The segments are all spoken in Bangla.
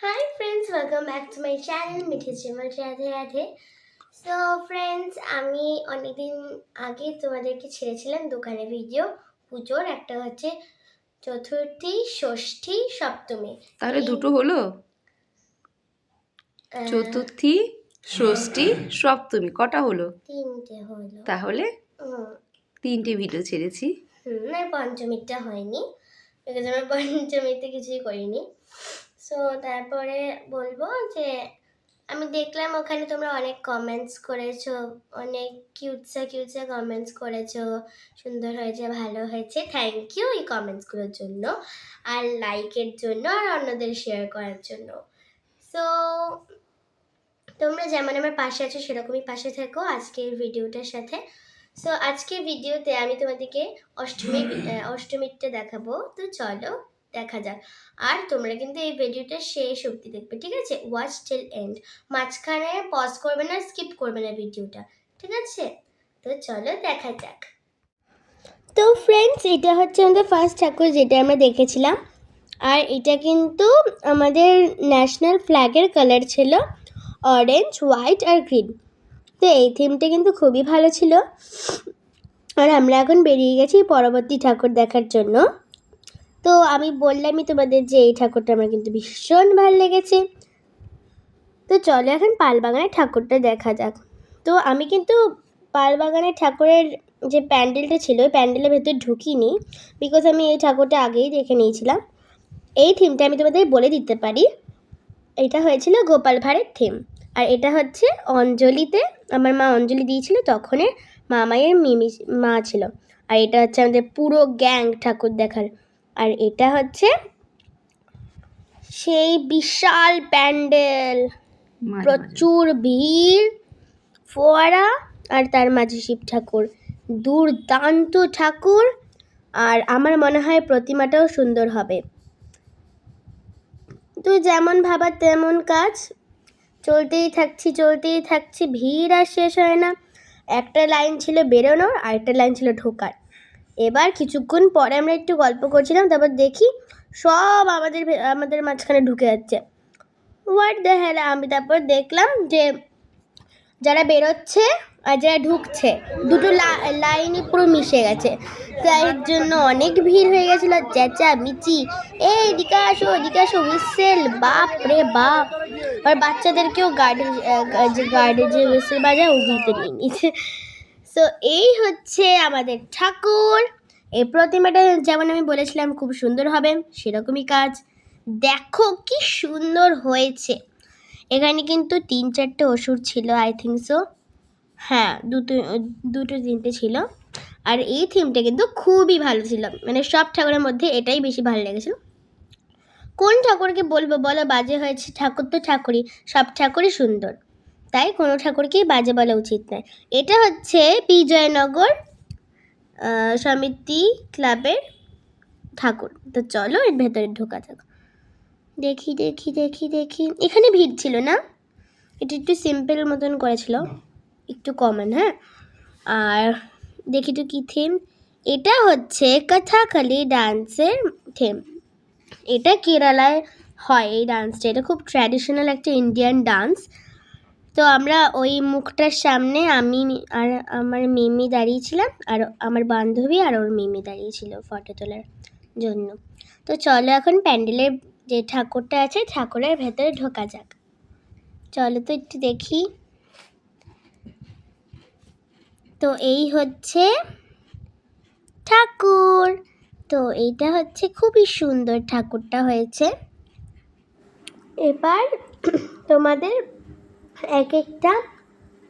Hi friends, welcome back to my channel. মিঠে চিমল রাধে রাধে সো ফ্রেন্ডস আমি অনেকদিন আগে তোমাদেরকে ছেড়েছিলাম দোকানে ভিডিও পুজোর। একটা হচ্ছে চতুর্থী ষষ্ঠী সপ্তমী। তাহলে দুটো হলো? চতুর্থী ষষ্ঠী সপ্তমী কটা হলো? তিনটে হলো। তাহলে তিনটে ভিডিও ছেড়েছি। আর পঞ্চমীটা হয়নি। বিকজ আমরা পঞ্চমীতে কিছুই করিনি। সো তারপরে বলব যে আমি দেখলাম ওখানে তোমরা অনেক কমেন্টস করেছ অনেক কিউটসা কিউটসা কমেন্টস করেছ সুন্দর হয়েছে ভালো হয়েছে। থ্যাংক ইউ এই কমেন্টসগুলোর জন্য আর লাইকের জন্য আর অন্যদের শেয়ার করার জন্য। সো তোমরা যেমন আমার পাশে আছো সেরকমই পাশে থাকো আজকের ভিডিওটার সাথে। সো আজকের ভিডিওতে আমি তোমাদেরকে অষ্টমী আহ, অষ্টমীটা দেখাবো। তো চলো দেখা যাক আর তোমরা কিন্তু এই ভিডিওটা শেষ অবধি দেখবে, ঠিক আছে? ওয়াচ টিল এন্ড মাঝখানে পজ করবে না স্কিপ করবে না ভিডিওটা, ঠিক আছে? তো চলো দেখা যাক। তো ফ্রেন্ডস এটা হচ্ছে আমাদের ফার্স্ট ঠাকুর যেটা আমরা দেখেছিলাম। আর এটা কিন্তু আমাদের ন্যাশনাল ফ্ল্যাগের কালার ছিল অরেঞ্জ হোয়াইট আর গ্রিন তো এই থিমটা কিন্তু খুবই ভালো ছিল। আর আমরা এখন বেরিয়ে গেছি পরবর্তী ঠাকুর দেখার জন্য। তো আমি বললামই তোমাদের যে এই ঠাকুরটা আমার কিন্তু ভীষণ ভালো লেগেছে। তো চলো এখন পালবাগানের ঠাকুরটা দেখা যাক। তো আমি কিন্তু পালবাগানের ঠাকুরের যে প্যান্ডেলটা ছিল, ওই প্যান্ডেলের ভেতর ঢুকিনি বিকজ আমি এই ঠাকুরটা আগেই দেখে নিয়েছিলাম। এই থিমটা আমি তোমাদের বলে দিতে পারি। এটা হয়েছিল গোপাল ভাঁড়ের থিম আর এটা হচ্ছে অঞ্জলিতে, আমার মা অঞ্জলি দিয়েছিল, তখনের মামাইয়ের মিমি, মা ছিল। আর এটা হচ্ছে আমাদের পুরো গ্যাং ঠাকুর দেখার। আর এটা হচ্ছে সেই বিশাল প্যান্ডেল। প্রচুর ভিড় ফোয়ারা আর তার মাঝে শিব ঠাকুর। দুর্দান্ত ঠাকুর আর আমার মনে হয় প্রতিমাটাও সুন্দর হবে। তো যেমন ভাবা তেমন কাজ। চলতেই থাকছি চলতেই থাকছি ভিড় আর শেষ হয় না। একটা লাইন ছিল বেরোনোর আর একটা লাইন ছিল ঢোকার। এবার কিছুক্ষণ পরে আমরা একটু গল্প করছিলাম, তারপর দেখি সব আমাদের আমাদের মাঝখানে ঢুকে যাচ্ছে। হোয়াট দ্য হেল আমি তারপর দেখলাম যে যারা বেরোচ্ছে আর যারা ঢুকছে, দুটো লাইনই পুরো মিশে গেছে। তাই জন্য অনেক ভিড় হয়ে গেছিল চেঁচা মিচি এই এদিকে আসো এদিকে আসো হুইসেল বাপ রে বাপ। আর বাচ্চাদেরকেও গার্ডে যে গার্ডে যে হুইসেল বাজায় ওগুলোতে নিয়ে নিয়েছে। সো এই হচ্ছে আমাদের ঠাকুর। এই প্রতিমাটা যেমন আমি বলেছিলাম খুব সুন্দর হবে, সেরকমই কাজ। দেখো কি সুন্দর হয়েছে। এখানে কিন্তু তিন চারটে অসুর ছিল আই থিঙ্ক সো হ্যাঁ দুটো দুটো তিনটে ছিল। আর এই থিমটা কিন্তু খুবই ভালো ছিল। মানে সব ঠাকুরের মধ্যে এটাই বেশি ভালো লেগেছিল। কোন ঠাকুরকে বলব বলো? বাজে হয়েছে ঠাকুর তো ঠাকুরই, সব ঠাকুরই সুন্দর। তাই কোনো ঠাকুরকেই বাজে বলা উচিত নয়। এটা হচ্ছে বিজয়নগর সমিতি ক্লাবের ঠাকুর। তো চলো এর ভেতরে ঢোকা যাক। দেখি দেখি দেখি দেখি। এখানে ভিড় ছিল না? এটা একটু সিম্পল মতন করেছিল। একটু কমন হ্যাঁ? আর দেখি তো কী থিম এটা হচ্ছে কথাকালি ডান্সের থিম এটা কেরালায় হয় এই ডান্সটা এটা খুব ট্র্যাডিশনাল একটা ইন্ডিয়ান ডান্স তো আমরা ওই মুখটার সামনে আমি আর আমার মিমি দাঁড়িয়েছিলাম আর আমার বান্ধবী আর ওর মিমি দাঁড়িয়েছিল ফটো তোলার জন্য। তো চলো এখন প্যান্ডেলের যে ঠাকুরটা আছে, ঠাকুরের ভেতরে ঢোকা যাক। চলো তো একটু দেখি। তো এই হচ্ছে ঠাকুর। তো এইটা হচ্ছে খুবই সুন্দর ঠাকুরটা হয়েছে। এবার তোমাদের এক একটা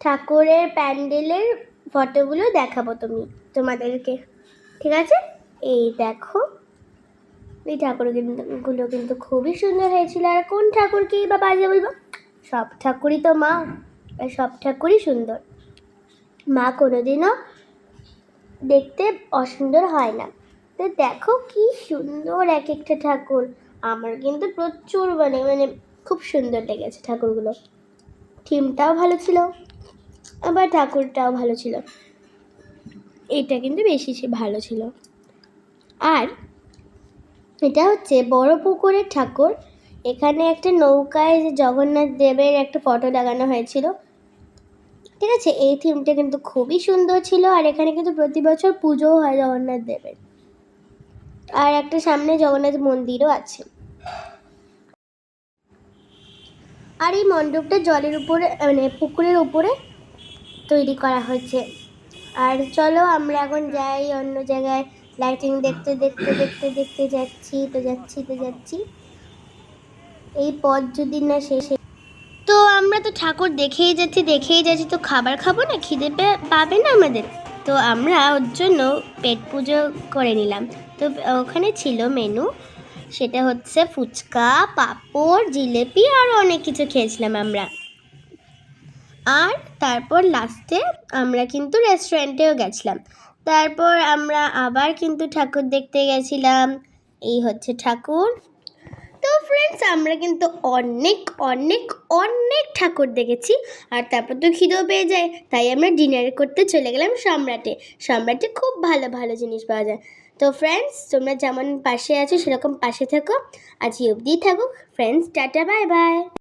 ঠাকুরের প্যান্ডেলের ফটোগুলো দেখাবো তুমি, তোমাদেরকে। ঠিক আছে? এই দেখো। এই ঠাকুরগুলো কিন্তু খুবই সুন্দর হয়েছিল। আর কোন ঠাকুরকেই বা বাজে বলব? সব ঠাকুরই তো মা, আর সব ঠাকুরই সুন্দর। মা কোনোদিনও দেখতে অসুন্দর হয় না। তো দেখো কি সুন্দর এক একটা ঠাকুর। আমার কিন্তু প্রচুর মানে মানে খুব সুন্দর লেগেছে ঠাকুরগুলো। থিমটাও ভালো ছিল, আবার ঠাকুরটাও ভালো ছিল। এটা কিন্তু বেশি ভালো ছিল। আর এটা হচ্ছে বড় পুকুরের ঠাকুর। এখানে একটা নৌকায় জগন্নাথ দেবের একটা ফটো লাগানো হয়েছিল। ঠিক আছে, এই থিমটা কিন্তু খুবই সুন্দর ছিল, আর এখানে কিন্তু প্রতি বছর পুজোও হয় জগন্নাথ দেবের। আর একটা সামনে জগন্নাথ মন্দিরও আছে। আর এই মণ্ডপটা জলের উপরে মানে পুকুরের উপরে তৈরি করা হয়েছে। আর চলো আমরা এখন যাই, অন্য জায়গায় লাইটিং দেখতে দেখতে দেখতে দেখতে যাচ্ছি, তো যাচ্ছি তো যাচ্ছি। এই পথ যদি না শেষে তো আমরা তো ঠাকুর দেখেই যাচ্ছি দেখেই যাচ্ছি, তো খাবার খাব না? খিদে পাবে না আমাদের? তো আমরা ওর জন্য পেট পুজো করে নিলাম। তো ওখানে ছিল মেনু সেটা হচ্ছে ফুচকা, পাঁপড়, জিলেপি আর অনেক কিছু খেয়েছিলাম আমরা। আর তারপর লাস্টে আমরা কিন্তু রেস্টুরেন্টেও গেছিলাম। তারপর আমরা আবার কিন্তু ঠাকুর দেখতে গেছিলাম। এই হচ্ছে ঠাকুর। তো ফ্রেন্ডস আমরা কিন্তু অনেক অনেক অনেক ঠাকুর দেখেছি। আর তারপর তো খিদেও পেয়ে যায়। তাই আমরা ডিনার করতে চলে গেলাম সম্রাটে। সম্রাটে খুব ভালো ভালো জিনিস পাওয়া যায়। তো ফ্রেন্ডস তোমরা যেমন পাশে আছো, সেরকম পাশে থাকো। আজ অবধি থাকুক। Friends tata bye bye